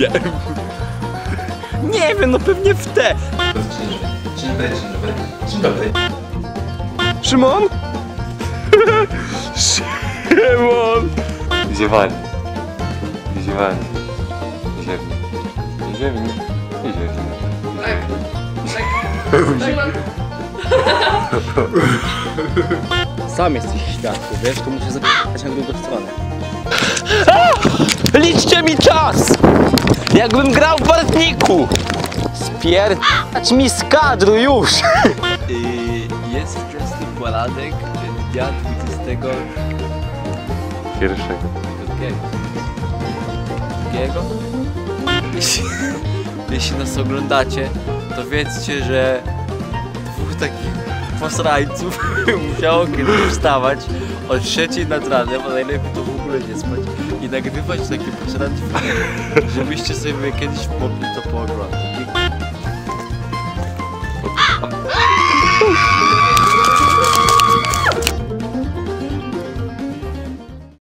Nie. Nie wiem, no pewnie w te. Dzień dobry, dzień dobry. Dzień dobry. Szymon? Szymon! Ziewani. Ziewani. Ziewni. Ziewni. I ziewni. Sam jesteś świadku, wiesz, to muszę zapytać na drugą stronę. Liczcie mi czas! Jakbym grał w Bartniku! Spierdać mi z kadru już! Jest wczesny poranek dnia 22 Pierwszego. drugiego. Jeśli, jeśli nas oglądacie, to wiedzcie, że dwóch takich posrańców musiało kiedyś wstawać o trzeciej nad ranem, a najlepiej to w ogóle nie spać i nagrywać takie posrańce żebyście sobie kiedyś mogli to pooglądać.